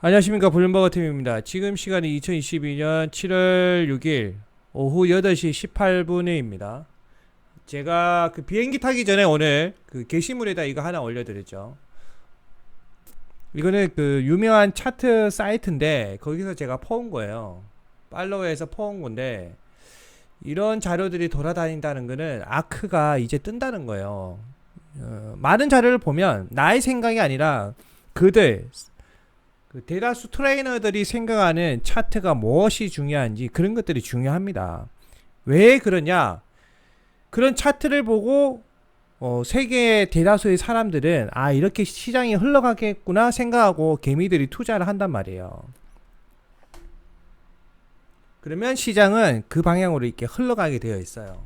안녕하십니까 블룸버거 팀입니다. 지금 시간이 2022년 7월 6일 오후 8시 18분에입니다. 제가 그 비행기 타기 전에 오늘 그 게시물에다 이거 하나 올려드렸죠. 이거는 그 유명한 차트 사이트인데 거기서 제가 퍼온 거예요. 팔로우에서 퍼온 건데 이런 자료들이 돌아다닌다는 거는 아크가 이제 뜬다는 거예요. 어, 많은 자료를 보면 나의 생각이 아니라 그들 그 대다수 트레이너들이 생각하는 차트가 무엇이 중요한지 그런 것들이 중요합니다. 왜 그러냐? 그런 차트를 보고 어, 세계의 대다수의 사람들은 아 이렇게 시장이 흘러가겠구나 생각하고 개미들이 투자를 한단 말이에요. 그러면 시장은 그 방향으로 이렇게 흘러가게 되어 있어요.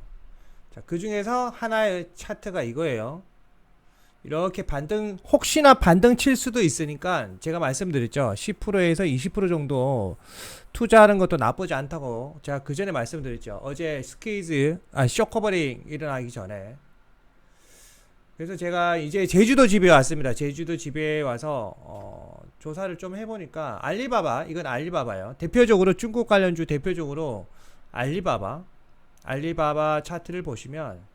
자, 그 중에서 하나의 차트가 이거예요. 이렇게 반등 혹시나 반등 칠 수도 있으니까 제가 말씀드렸죠. 10%에서 20% 정도 투자하는 것도 나쁘지 않다고 제가 그 전에 말씀드렸죠. 어제 스퀴즈 아 쇼커버링 일어나기 전에. 그래서 제가 이제 제주도 집에 왔습니다. 제주도 집에 와서 어, 조사를 좀 해보니까 알리바바 이건 알리바바요. 대표적으로 중국 관련주 대표적으로 알리바바 알리바바 차트를 보시면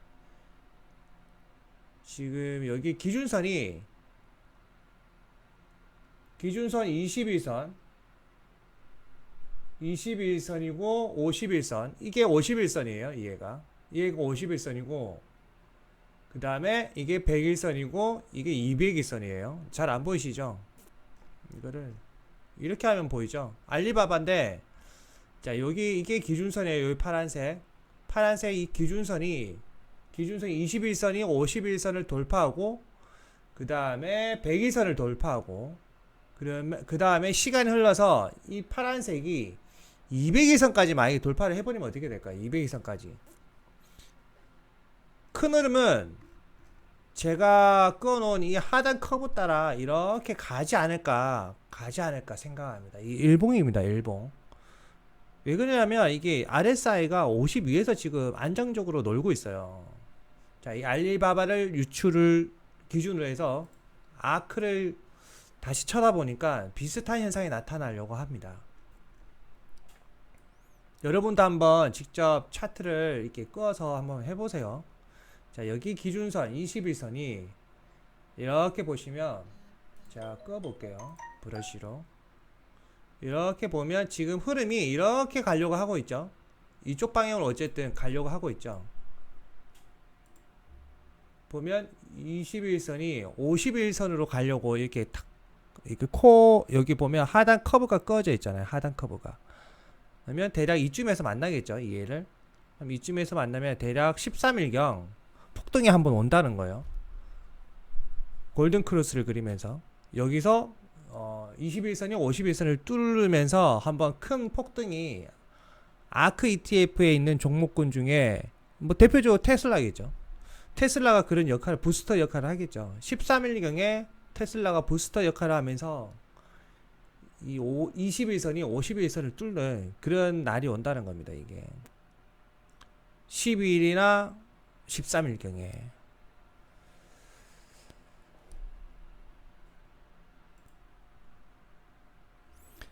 지금 여기 기준선이 기준선 21선 21선이고 51선. 이게 51선이에요 이해가. 이해가 51선이고 그 다음에 이게 101선이고 이게 200일선이에요. 잘 안 보이시죠? 이거를 이렇게 하면 보이죠? 알리바바인데 자 여기 이게 기준선이에요 여기 파란색. 파란색 이 기준선이 기준선 21선이 51선을 돌파하고 그 다음에 100일선을 돌파하고 그 다음에 시간이 흘러서 이 파란색이 200일선까지 만약에 돌파를 해버리면 어떻게 될까요? 200일선까지 큰 흐름은 제가 끊어놓은 이 하단 커브 따라 이렇게 가지 않을까 가지 않을까 생각합니다. 이 일봉입니다. 일봉. 왜 그러냐면 이게 RSI가 50 위에서 지금 안정적으로 놀고 있어요. 자, 이 알리바바를 유출을 기준으로 해서 아크를 다시 쳐다보니까 비슷한 현상이 나타나려고 합니다. 여러분도 한번 직접 차트를 이렇게 끄어서 한번 해보세요. 자, 여기 기준선 21선이 이렇게 보시면 자, 끄어볼게요. 브러쉬로. 이렇게 보면 지금 흐름이 이렇게 가려고 하고 있죠. 이쪽 방향으로 어쨌든 가려고 하고 있죠. 보면 21선이 51선으로 가려고 이렇게 탁 이렇게 코 여기 보면 하단 커브가 꺼져 있잖아요. 하단 커브가. 그러면 대략 이쯤에서 만나겠죠. 이해를. 그럼 이쯤에서 만나면 대략 13일경 폭등이 한번 온다는 거예요. 골든 크로스를 그리면서 여기서 어 21선이 51선을 뚫으면서 한번 큰 폭등이 아크 ETF에 있는 종목군 중에 뭐 대표적으로 테슬라겠죠. 테슬라가 그런 역할을 부스터 역할을 하겠죠. 13일경에 테슬라가 부스터 역할을 하면서 이 5, 21선이 51선을 뚫는 그런 날이 온다는 겁니다. 이게 12일이나 13일경에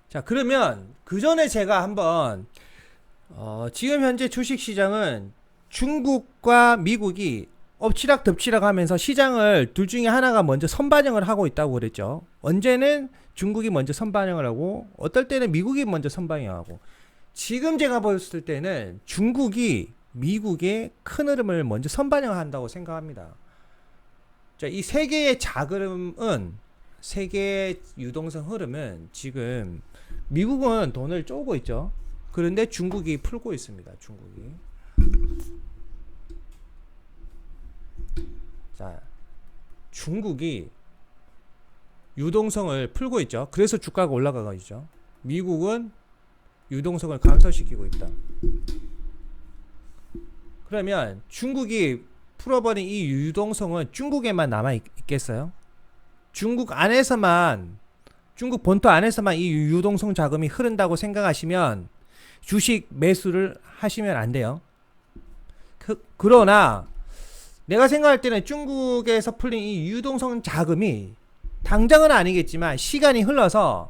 자 그러면 그 전에 제가 한번 어, 지금 현재 주식 시장은 중국과 미국이 엎치락 덮치락 하면서 시장을 둘 중에 하나가 먼저 선반영을 하고 있다고 그랬죠. 언제는 중국이 먼저 선반영을 하고 어떨 때는 미국이 먼저 선반영하고 지금 제가 보였을 때는 중국이 미국의 큰 흐름을 먼저 선반영을 한다고 생각합니다. 자, 이 세계의 자금은 세계의 유동성 흐름은 지금 미국은 돈을 쪼고 있죠. 그런데 중국이 풀고 있습니다. 중국이. 자, 중국이 유동성을 풀고 있죠. 그래서 주가가 올라가고 있죠. 미국은 유동성을 감소시키고 있다. 그러면 중국이 풀어버린 이 유동성은 중국에만 남아 있, 겠어요 중국 안에서만 중국 본토 안에서만 이 유동성 자금이 흐른다고 생각하시면 주식 매수를 하시면 안 돼요. 그, 그러나 내가 생각할 때는 중국에서 풀린 이 유동성 자금이 당장은 아니겠지만 시간이 흘러서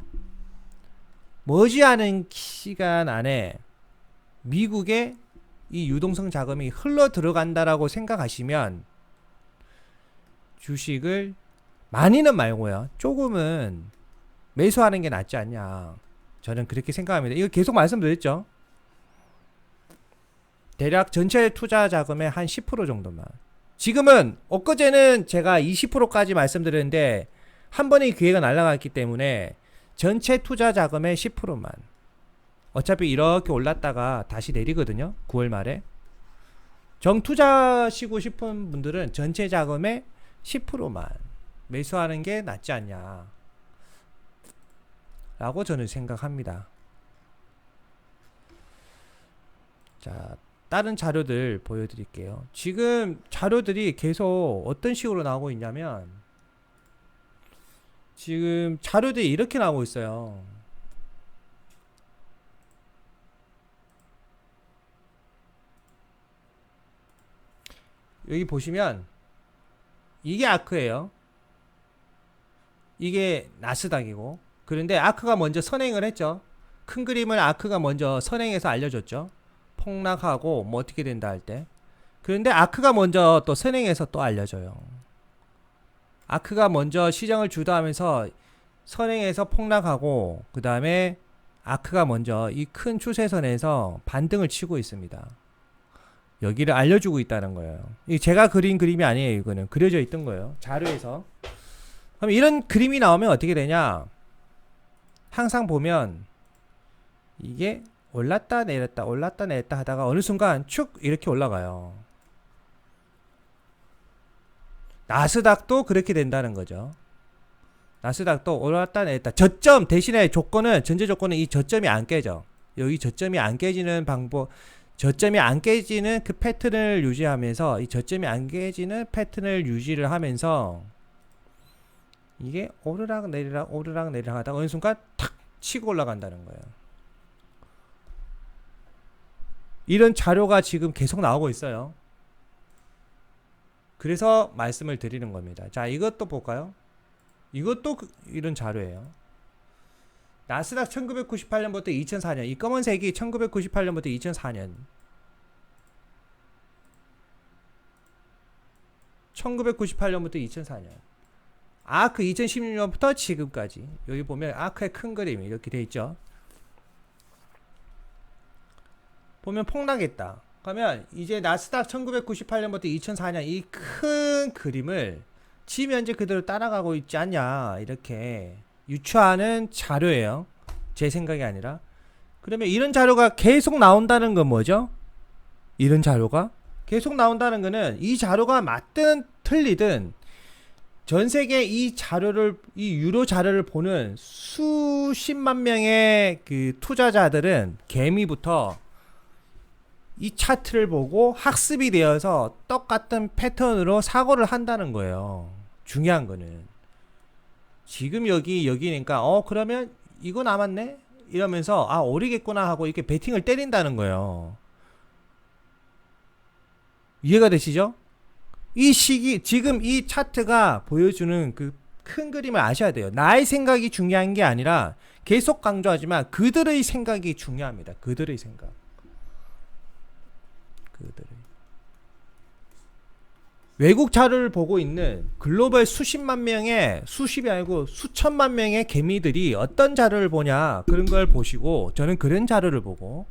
머지않은 시간 안에 미국에 이 유동성 자금이 흘러 들어간다라고 생각하시면 주식을 많이는 말고요. 조금은 매수하는 게 낫지 않냐. 저는 그렇게 생각합니다. 이거 계속 말씀드렸죠. 대략 전체 투자 자금의 한 10% 정도만. 지금은 엊그제는 제가 20%까지 말씀드렸는데 한 번에 기회가 날아갔기 때문에 전체 투자 자금의 10%만. 어차피 이렇게 올랐다가 다시 내리거든요. 9월 말에. 정 투자시고 싶은 분들은 전체 자금의 10%만 매수하는 게 낫지 않냐. 라고 저는 생각합니다. 자, 다른 자료들 보여드릴게요. 지금 자료들이 계속 어떤 식으로 나오고 있냐면, 지금 자료들이 이렇게 나오고 있어요. 여기 보시면, 이게 아크예요. 이게 나스닥이고, 그런데 아크가 먼저 선행을 했죠. 큰 그림을 아크가 먼저 선행해서 알려줬죠. 폭락하고 뭐 어떻게 된다 할 때. 그런데 아크가 먼저 또 선행해서 또 알려줘요. 아크가 먼저 시장을 주도하면서 선행해서 폭락하고 그 다음에 아크가 먼저 이 큰 추세선에서 반등을 치고 있습니다. 여기를 알려주고 있다는 거예요. 이 제가 그린 그림이 아니에요. 이거는 그려져 있던 거예요. 자료에서. 그럼 이런 그림이 나오면 어떻게 되냐? 항상 보면 이게 올랐다 내렸다 올랐다 내렸다 하다가 어느 순간 축 이렇게 올라가요. 나스닥도 그렇게 된다는 거죠. 나스닥도 올랐다 내렸다. 저점 대신에 조건은 전제 조건은 이 저점이 안 깨져. 여기 저점이 안 깨지는 방법 저점이 안 깨지는 그 패턴을 유지하면서 이 저점이 안 깨지는 패턴을 유지를 하면서 이게 오르락 내리락 오르락 내리락 하다가 어느 순간 탁 치고 올라간다는 거예요. 이런 자료가 지금 계속 나오고 있어요. 그래서 말씀을 드리는 겁니다. 자, 이것도 볼까요? 이것도 그- 이런 자료예요. 나스닥 1998년부터 2004년, 이 검은색이 1998년부터 2004년. 1998년부터 2004년. 아크 2016년부터 지금까지. 여기 보면 아크의 큰 그림이 이렇게 돼 있죠. 보면 폭락했다. 그러면 이제 나스닥 1998년부터 2004년 이 큰 그림을 지면제 그대로 따라가고 있지 않냐 이렇게 유추하는 자료예요. 제 생각이 아니라. 그러면 이런 자료가 계속 나온다는 건 뭐죠? 이런 자료가 계속 나온다는 거는 이 자료가 맞든 틀리든 전 세계 이 자료를 이 유로 자료를 보는 수십만 명의 그 투자자들은 개미부터 이 차트를 보고 학습이 되어서 똑같은 패턴으로 사고를 한다는 거예요. 중요한 거는 지금 여기 여기니까 어 그러면 이거 남았네 이러면서 아 오르겠구나 하고 이렇게 베팅을 때린다는 거예요. 이해가 되시죠? 이 시기 지금 이 차트가 보여주는 그 큰 그림을 아셔야 돼요. 나의 생각이 중요한 게 아니라 계속 강조하지만 그들의 생각이 중요합니다. 그들의 생각. 그들의 외국 자료를 보고 있는 글로벌 수십만 명의 수십이 아니고 수천만 명의 개미들이 어떤 자료를 보냐 그런 걸 보시고 저는 그런 자료를 보고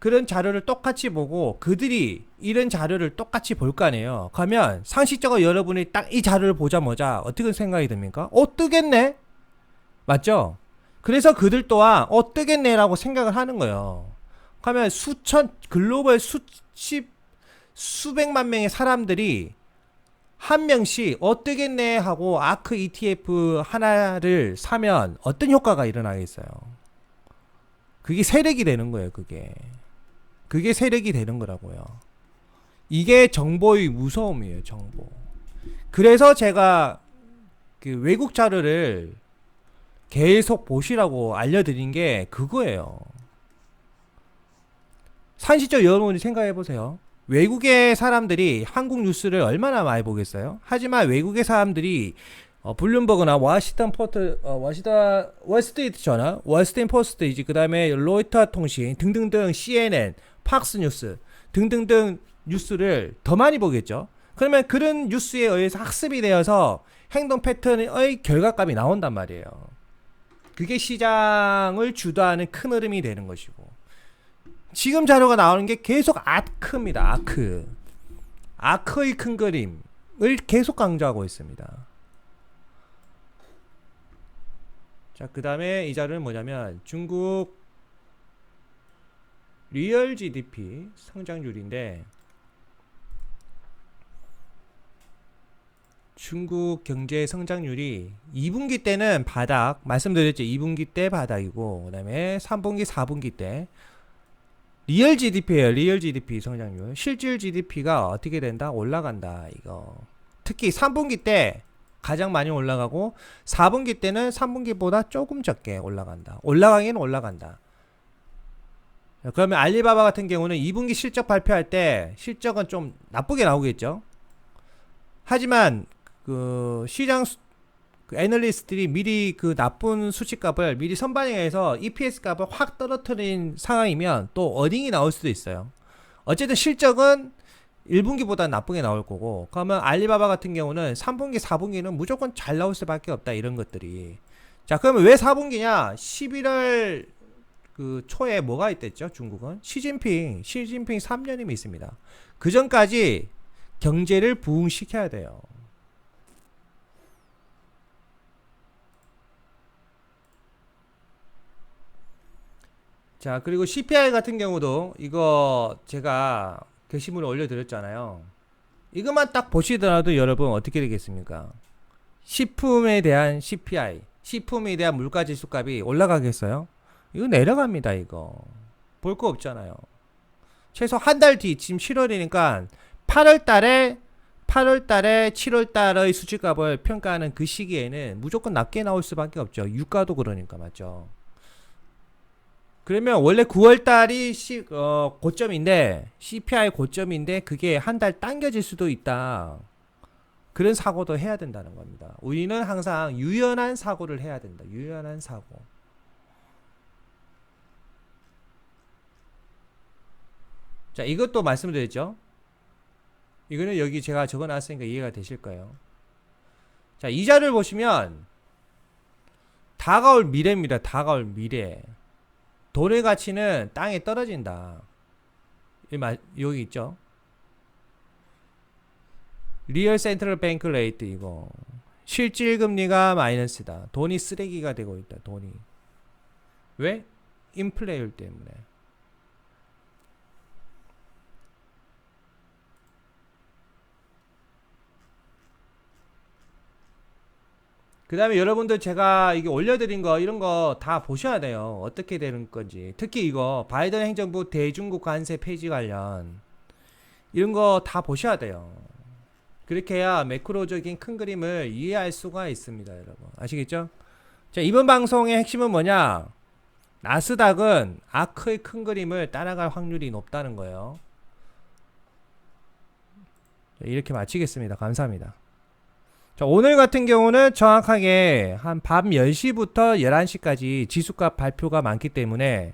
그런 자료를 똑같이 보고 그들이 이런 자료를 똑같이 볼 거 아니에요. 그러면 상식적으로 여러분이 딱 이 자료를 보자마자 어떻게 생각이 듭니까? 어 뜨겠네? 맞죠? 그래서 그들 또한 어 뜨겠네라고 생각을 하는 거예요. 그러면 수천 글로벌 수십 수백만 명의 사람들이 한 명씩 어 뜨겠네 하고 아크 ETF 하나를 사면 어떤 효과가 일어나겠어요? 그게 세력이 되는 거예요, 그게. 그게 세력이 되는 거라고요. 이게 정보의 무서움이에요, 정보. 그래서 제가 그 외국 자료를 계속 보시라고 알려드린 게 그거예요. 산시적 여러분이 생각해 보세요. 외국의 사람들이 한국 뉴스를 얼마나 많이 보겠어요? 하지만 외국의 사람들이 어, 블룸버그나 워싱턴 포트, 어, 워싱턴 월스트리트 저널, 월스트리트 포스트이지 그다음에 로이터 통신 등등등 CNN, 팍스 뉴스 등등등 뉴스를 더 많이 보겠죠. 그러면 그런 뉴스에 의해서 학습이 되어서 행동 패턴의 결과값이 나온단 말이에요. 그게 시장을 주도하는 큰 흐름이 되는 것이고 지금 자료가 나오는 게 계속 아크입니다. 아크. 아크의 큰 그림을 계속 강조하고 있습니다. 자, 그 다음에 이 자료는 뭐냐면 중국 리얼 GDP 성장률인데 중국 경제 성장률이 2분기 때는 바닥 말씀드렸죠 2분기 때 바닥이고 그다음에 3분기 4분기 때 리얼 GDP예요 리얼 GDP 성장률. 실질 GDP가 어떻게 된다? 올라간다 이거. 특히 3분기 때 가장 많이 올라가고 4분기 때는 3분기보다 조금 적게 올라간다. 올라가기는 올라간다. 그러면 알리바바 같은 경우는 2분기 실적 발표할 때 실적은 좀 나쁘게 나오겠죠? 하지만 그 시장 수, 그 애널리스트들이 미리 그 나쁜 수치값을 미리 선반영해서 EPS 값을 확 떨어뜨린 상황이면 또 어딩이 나올 수도 있어요. 어쨌든 실적은 1분기보다 나쁘게 나올 거고 그러면 알리바바 같은 경우는 3분기, 4분기는 무조건 잘 나올 수밖에 없다 이런 것들이. 자, 그러면 왜 4분기냐? 11월 그 초에 뭐가 있댔죠? 중국은 시진핑, 시진핑 3년임이 있습니다. 그 전까지 경제를 부흥시켜야 돼요. 자, 그리고 CPI 같은 경우도 이거 제가 게시물에 올려드렸잖아요. 이것만 딱 보시더라도 여러분 어떻게 되겠습니까? 식품에 대한 CPI, 식품에 대한 물가 지수 값이 올라가겠어요? 이거 내려갑니다, 이거. 볼 거 없잖아요. 최소 한 달 뒤, 지금 7월이니까 8월 달에 8월 달에 7월 달의 수치값을 평가하는 그 시기에는 무조건 낮게 나올 수밖에 없죠. 유가도 그러니까 맞죠. 그러면 원래 9월 달이 시, 어, 고점인데 CPI 고점인데 그게 한 달 당겨질 수도 있다. 그런 사고도 해야 된다는 겁니다. 우리는 항상 유연한 사고를 해야 된다. 유연한 사고. 자, 이것도 말씀드렸죠. 이거는 여기 제가 적어 놨으니까 이해가 되실 거예요. 자, 이자를 보시면 다가올 미래입니다. 다가올 미래. 돈의 가치는 땅에 떨어진다. 이 말, 여기 있죠. 리얼 센트럴 뱅크 레이트 이거. 실질 금리가 마이너스다. 돈이 쓰레기가 되고 있다. 돈이. 왜? 인플레이율 때문에. 그 다음에 여러분들 제가 이게 올려드린 거 이런 거 다 보셔야 돼요. 어떻게 되는 건지. 특히 이거 바이든 행정부 대중국 관세 폐지 관련 이런 거 다 보셔야 돼요. 그렇게 해야 매크로적인 큰 그림을 이해할 수가 있습니다, 여러분. 아시겠죠? 자, 이번 방송의 핵심은 뭐냐? 나스닥은 아크의 큰 그림을 따라갈 확률이 높다는 거예요. 이렇게 마치겠습니다. 감사합니다. 자, 오늘 같은 경우는 정확하게 한 밤 10시부터 11시까지 지수값 발표가 많기 때문에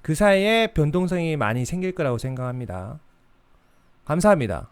그 사이에 변동성이 많이 생길 거라고 생각합니다. 감사합니다.